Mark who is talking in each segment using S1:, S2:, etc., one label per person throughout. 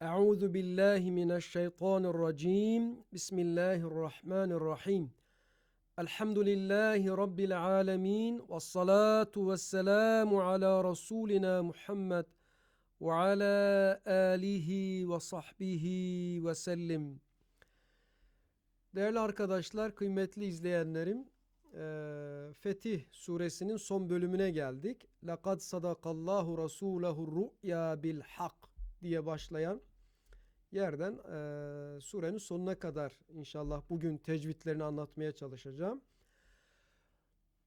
S1: Euzu billahi mineşşeytanirracim. Bismillahirrahmanirrahim. Elhamdülillahi rabbil alamin ve salatu vesselamu ala rasulina Muhammed ve ala alihi ve sahbihi ve sellim. Değerli arkadaşlar, kıymetli izleyenlerim, eee, Fetih suresinin son bölümüne geldik. Lekad sadakallahu rasulehu ru'ya bil hak diye başlayan yerden eee, surenin sonuna kadar inşallah bugün tecvidlerini anlatmaya çalışacağım.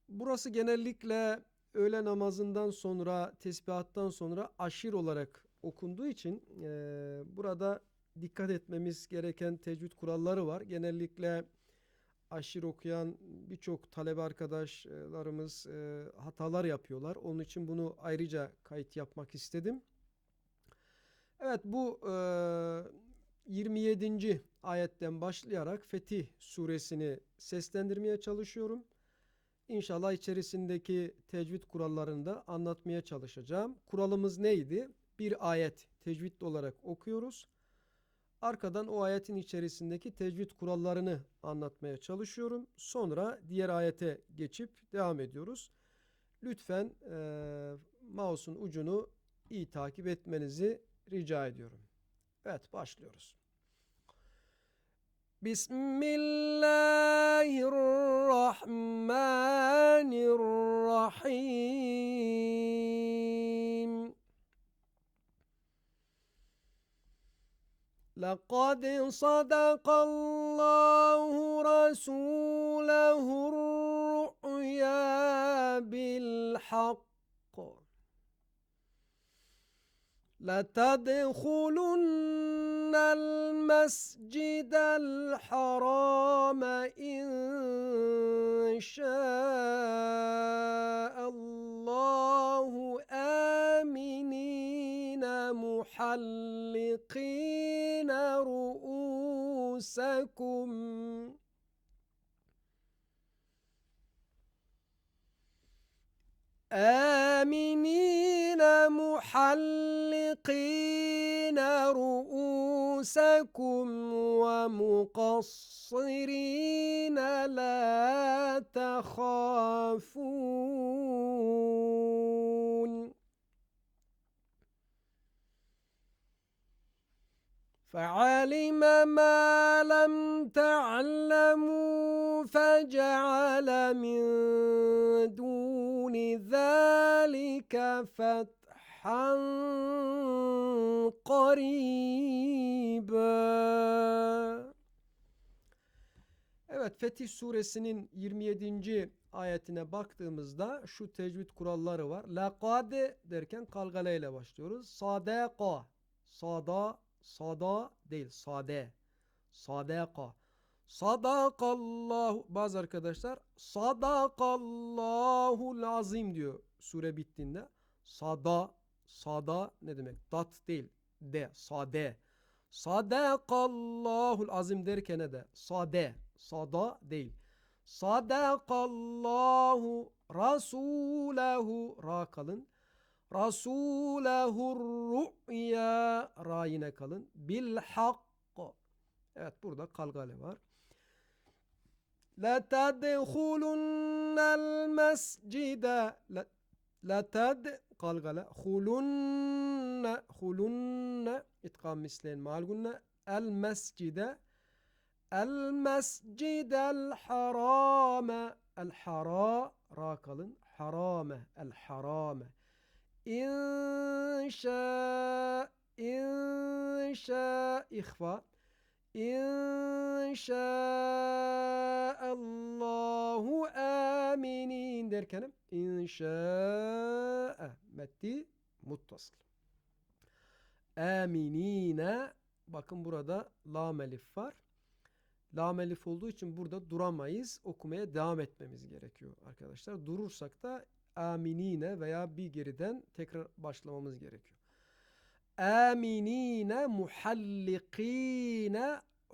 S1: Burası genellikle öğle namazından sonra, tesbihattan sonra aşir olarak okunduğu için eee, burada dikkat etmemiz gereken tecvid kuralları var. Genellikle aşir okuyan birçok talebe arkadaşlarımız eee, hatalar yapıyorlar. Onun için bunu ayrıca kayıt yapmak istedim. Evet bu eee 27. ayetten başlayarak Fetih suresini seslendirmeye çalışıyorum. İnşallah içerisindeki tecvid kurallarını da anlatmaya çalışacağım. Kuralımız neydi? Bir ayet tecvid olarak okuyoruz. Arkadan o ayetin içerisindeki tecvid kurallarını anlatmaya çalışıyorum. Sonra diğer ayete geçip devam ediyoruz. Lütfen eee mouse'un ucunu iyi takip etmenizi rica ediyorum. Evet başlıyoruz. Bismillahirrahmanirrahim. لقد صدق الله رسوله الرؤيا بالحق لتدخلن المسجد الحرام إن شاء الله آمنين محلقين رؤوسكم. آمنين محلقين رؤوسكم ومقصرين لا تخافون. فعلم ما لم تعلموا فجعل من دون ذلك فتحا قريبا Evet Fetih suresinin 27. ayetine baktığımızda şu tecvid kuralları var. Laqad derken kalgale ile başlıyoruz. Sadaka. Sada Sada değil sade. Sadaka. Sadakallahu bazı arkadaşlar sadakallahul azim diyor sure bittiğinde. Sada sada ne demek? Dat değil. De sade. Sadakallahul azim derken de sade. Sada değil. Sadakallahu rasulehu ra kalın. Rasulehur ru'ya ra yine kalın. Bil hakk. Evet burada kalgale var. La tadkhulunnal mescide la tad kalgale hulunne hulunne itkam mislen mal gunne el mescide el mescidel harame el hara ra kalın harame el harame İnşa inşa ihfa İnşaallahu aminin derken inşa metti muttasıl. Aminine bakın burada lam elif var. Lam elif olduğu için burada duramayız. Okumaya devam etmemiz gerekiyor arkadaşlar. Durursak da aminine veya bir geriden tekrar başlamamız gerekiyor. Aminine muhallikine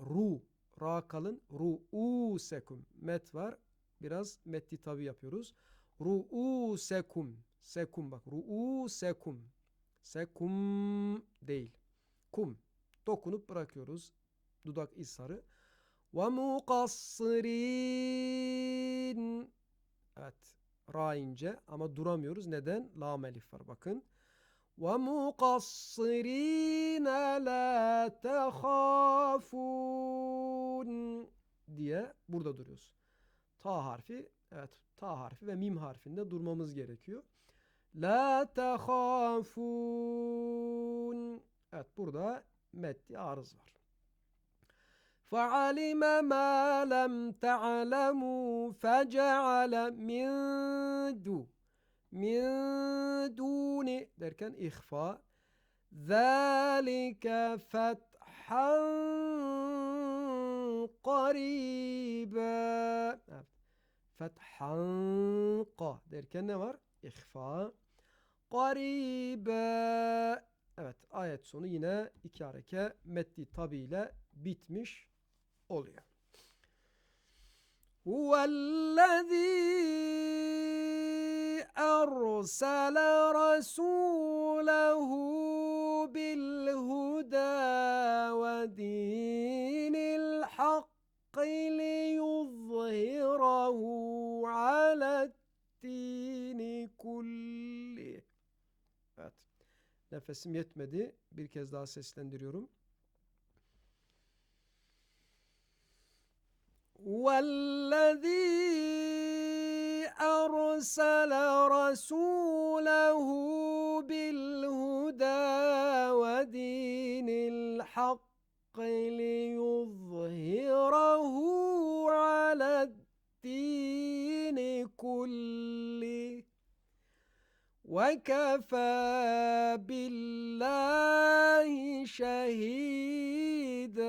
S1: ru. Ra kalın. Ru'usekum. Met var. Biraz metti tabi yapıyoruz. Ru'usekum. Sekum bak. Ru'usekum. Sekum değil. Kum. dokunup bırakıyoruz. Dudak isharı. Ve mukassirin. Evet. Ra ince ama duramıyoruz. Neden? Lam elif var bakın. Ve mukassirin la tehafun diye burada duruyoruz. Ta harfi evet ta harfi ve mim harfinde durmamız gerekiyor. La tehafun Evet burada metni arız var. فعلم ما لم تعلموا فجعل من دون دركن إخفاء. ذلك فتحا قريبا. فتحا قا ذلك نمر إخفاء. قريبا. Evet ayet sonu yine iki hareke metni tabi bitmiş. Oluyor. Huvellezî ersele rasûlehu bilhuda ve dinil hakkı liyuzhirahu ale'd-dini kulli. Evet. Nefesim yetmedi. Bir kez daha seslendiriyorum. والذي أرسل رسوله بالهدى ودين الحق ليظهره على الدين كله. وكفى بالله شهيدا.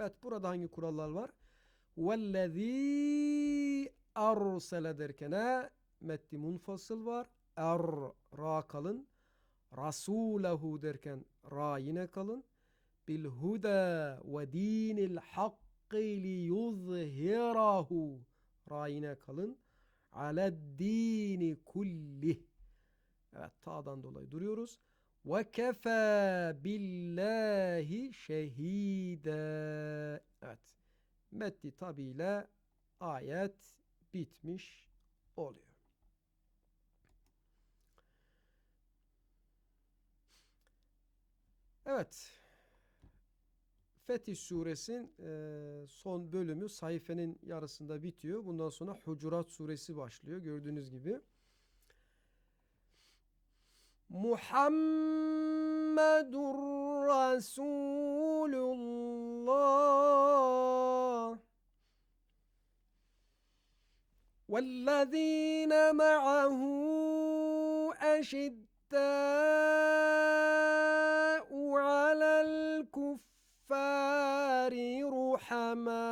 S1: Evet burada hangi kurallar var? Vellezî arsele derken metni munfasıl var. Er ra kalın. Rasulehu derken ra yine kalın. Bil huda ve dinil hakkı li yuzhirahu ra yine kalın. Aled dini kulli. Evet ta'dan dolayı duruyoruz. Ve kefe billahi şehide. Evet. Metni tabiyle ayet bitmiş oluyor. Evet. Fetih suresinin e, son bölümü sayfenin yarısında bitiyor. Bundan sonra Hucurat suresi başlıyor gördüğünüz gibi. Muhammedur Resulullah والذين معه أشداء على الكفار رحماء.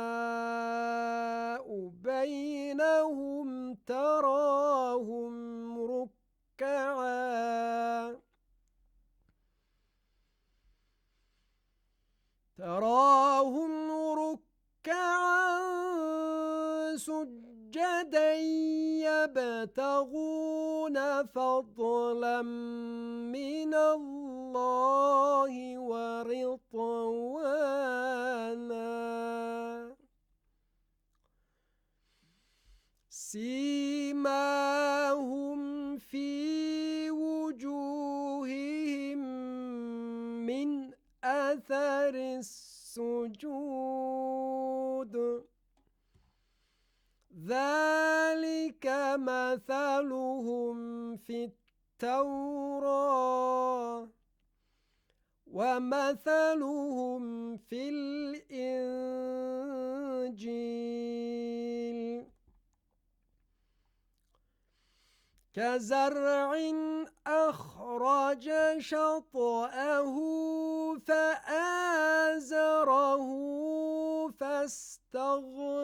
S1: يبتغون فضلا من الله ورضوانا. سيماهم في وجوههم من أثر السجود. في التوراة ومثلهم في الإنجيل. كزرع أخرج شطأه فآزره فاستغلظ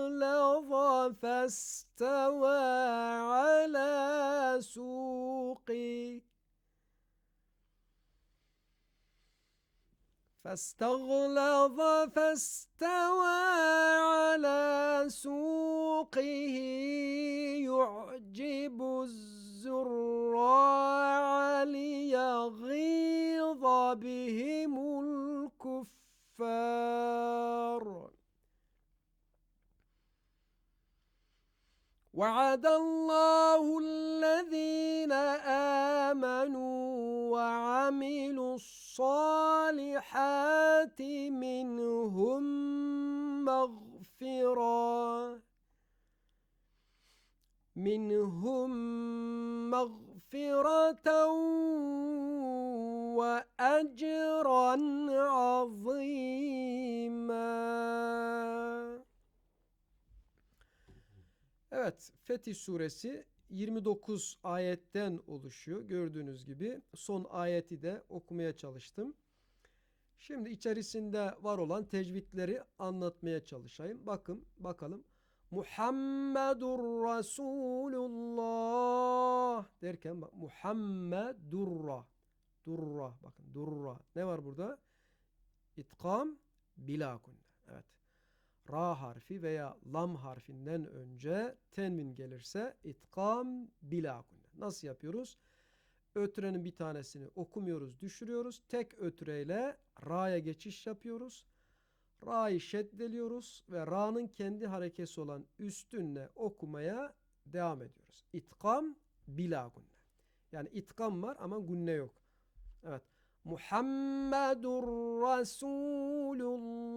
S1: فاستوى فاستغلظ فاستوى على سوقه يعجب الزراع ليغيظ بهم الكفار. وعد الله الذين آمنوا وعملوا الصالحات منهم مغفرة. منهم مغفرة وأجرا عظيما. Evet, Fetih suresi 29 ayetten oluşuyor. Gördüğünüz gibi son ayeti de okumaya çalıştım. Şimdi içerisinde var olan tecvidleri anlatmaya çalışayım. Bakın bakalım. Muhammedur Resulullah derken bak Muhammedurra durra bakın durra ne var burada? İtkam bila kunne. Evet. Ra harfi veya lam harfinden önce tenvin gelirse itkam bila kunne. Nasıl yapıyoruz? Ötürenin bir tanesini okumuyoruz, düşürüyoruz. Tek ötüreyle ra'ya geçiş yapıyoruz. Ra'yı şeddeliyoruz ve ra'nın kendi harekesi olan üstünle okumaya devam ediyoruz. İtkam bila gunne. Yani itkam var ama gunne yok. Evet. Muhammedur Resulullah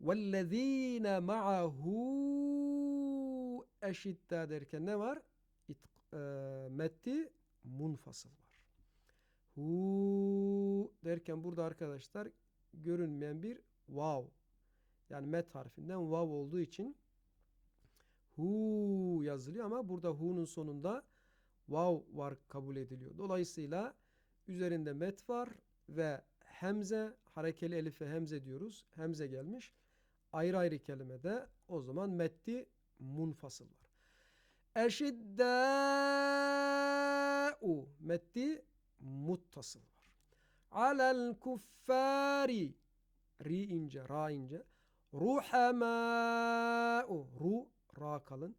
S1: vellezine ma'ahu eşitta derken ne var? İt, e, metti munfasıl var. Hu derken burada arkadaşlar görünmeyen bir vav. Yani met harfinden vav olduğu için hu yazılıyor ama burada hu'nun sonunda vav var kabul ediliyor. Dolayısıyla üzerinde met var ve hemze harekeli elife hemze diyoruz. Hemze gelmiş. Ayrı ayrı kelimede o zaman metti munfasıl var. Eşiddâ'u metti muttasıl var. Alel kuffari ri ince, ra ince. Ruhamâ'u ru, ra kalın.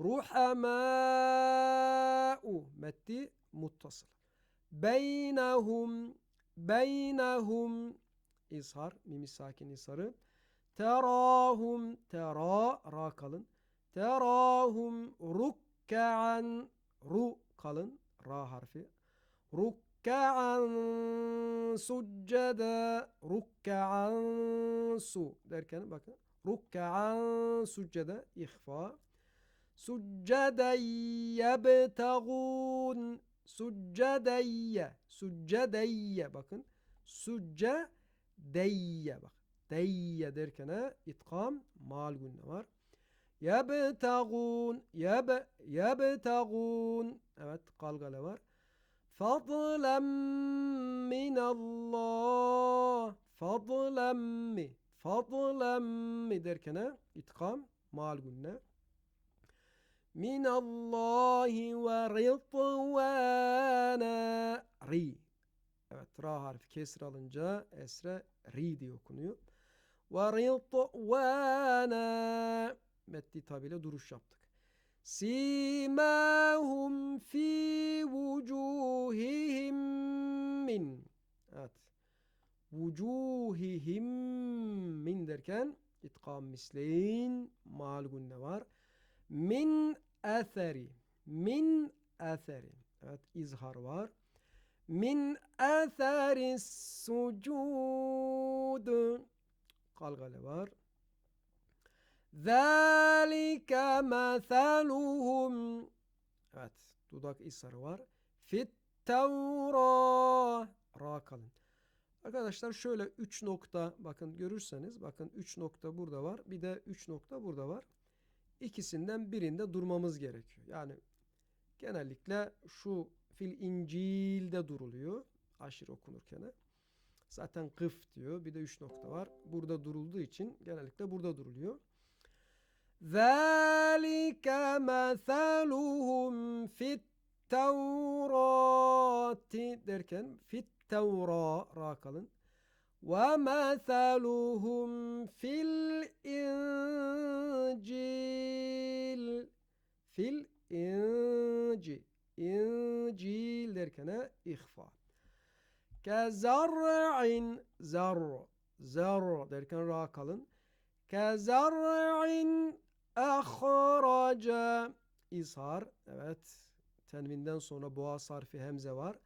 S1: Ruhamâ'u metti muttasıl. Beynehum beynehum izhar, mimi sakin izharı. Terahum tera, ra kalın. Terahum rukkaan ru kalın ra harfi. Rukkaan succeda rukkaan su derken bakın. Rukkaan succeda ihfa. Succeden yebtegun succedeyye succedeyye bakın. Succedeyye bak. Deyye derken itkam mal günne var. Yebtegun yeb yebtegun evet kalgale var. Fadlen minallah fadlen mi fadlen mi derken itkam mal günne. Minallahi ve ridvana ri Evet ra harfi kesir alınca esre ri diye okunuyor. Ve ridvana metni tabiyle duruş yaptık. Simahum fi vucuhihim min. Evet. Vucuhihim min derken itkam misleyin mal gunne var. Min eseri. Min eseri. Evet izhar var. Min eseri sucud. Kalgale var. Zalike meseluhum. Evet. Dudak isarı var. Fit tevra. Ra kalın. Arkadaşlar şöyle 3 nokta bakın görürseniz bakın 3 nokta burada var. Bir de 3 nokta burada var. İkisinden birinde durmamız gerekiyor. Yani genellikle şu fil İncil'de duruluyor. Aşır okunurken. Zaten kıf diyor. Bir de 3 nokta var. Burada durulduğu için genellikle burada duruluyor. ذَٰلِكَ مَثَلُهُمْ فِي التَّوْرَاتِ derken fit tevra ra kalın. وَمَثَلُهُمْ فِي الْاِنْجِيلِ Fil inci. İncil derken he, ihfa. Kezar'in zar. Zar derken ra kalın. Kezar'in ahraca izhar evet. Tenvinden sonra boğaz harfi hemze var.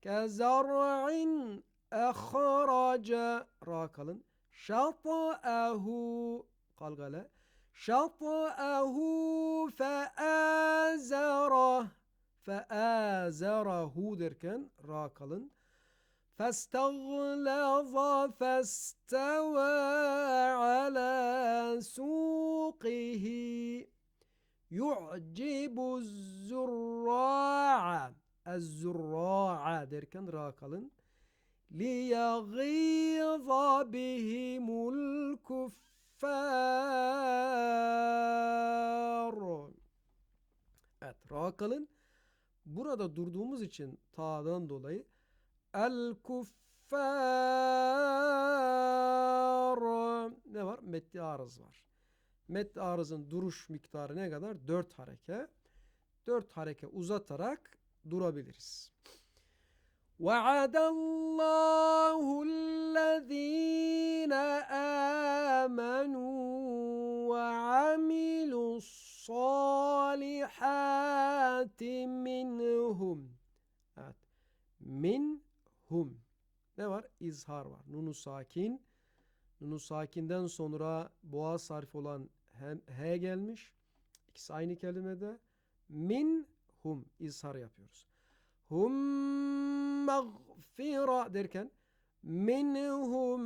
S1: Kezar'in ahraca ra kalın. Şata'ahu. Kalgale. Şata'ahu feazara feazarahu derken ra kalın فاستغلظ فاستوى على سوقه يعجب الزراع الزراع derken ra kalın ليغيظ بهم الكفار Evet ra kalın burada durduğumuz için ta'dan dolayı El kuffar. Ne var? Metni arız var. Metni arızın duruş miktarı ne kadar? 4 hareke. 4 hareke uzatarak durabiliriz. وعد الله الذين آمنوا وعملوا الصالحات منهم Evet. Hum. Ne var? İzhar var. Nunu sakin. Nunu sakinden sonra boğaz harfi olan hem, he gelmiş. İkisi aynı kelimede. Min hum. İzhar yapıyoruz. Hum mağfira derken minhum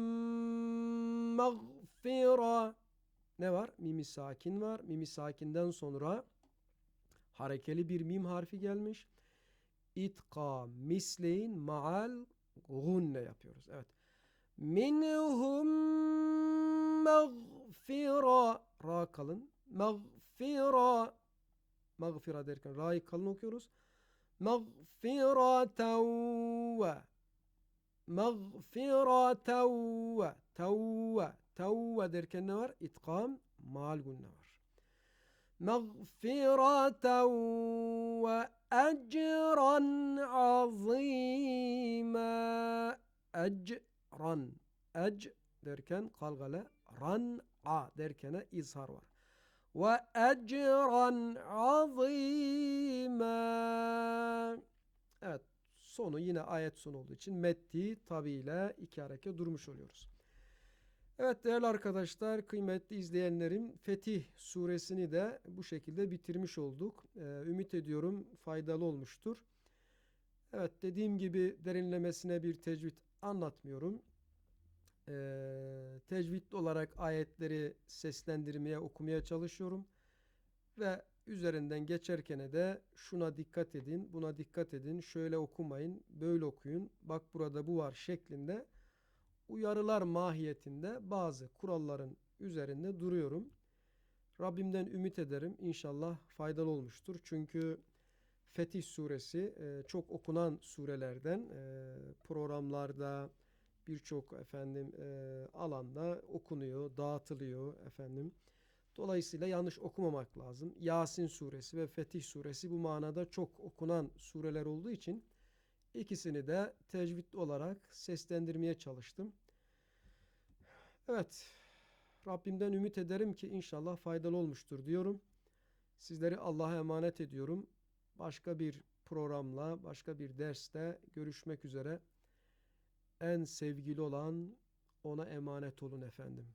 S1: mağfira ne var? Mimi sakin var. Mimi sakinden sonra harekeli bir mim harfi gelmiş. İtka misleyin maal غن يابيروس أبد منهم مغفرة. را مغفرة. مغفرة derken راي kalın okuyoruz مغفرة تو مغفرة تو تو تو derken ne إتقام itqam mal مغفرة وأجرا عظيما أجرا أج derken kalgale ran a derkene izhar var. Ve ecran azima. Evet sonu yine ayet sonu olduğu için metti tabiyle iki hareke durmuş oluyoruz. Evet değerli arkadaşlar, kıymetli izleyenlerim Fetih suresini de bu şekilde bitirmiş olduk. Ee, ümit ediyorum faydalı olmuştur. Evet dediğim gibi derinlemesine bir tecvid anlatmıyorum. Ee, tecvidli olarak ayetleri seslendirmeye, okumaya çalışıyorum. Ve üzerinden geçerken de şuna dikkat edin, buna dikkat edin, şöyle okumayın, böyle okuyun, bak burada bu var şeklinde uyarılar mahiyetinde bazı kuralların üzerinde duruyorum. Rabbimden ümit ederim inşallah faydalı olmuştur. Çünkü Fetih suresi e, çok okunan surelerden e, programlarda birçok efendim e, alanda okunuyor, dağıtılıyor efendim. Dolayısıyla yanlış okumamak lazım. Yasin suresi ve Fetih suresi bu manada çok okunan sureler olduğu için İkisini de tecvidli olarak seslendirmeye çalıştım. Evet, Rabbimden ümit ederim ki inşallah faydalı olmuştur diyorum. Sizleri Allah'a emanet ediyorum. Başka bir programla, başka bir derste görüşmek üzere. En sevgili olan ona emanet olun efendim.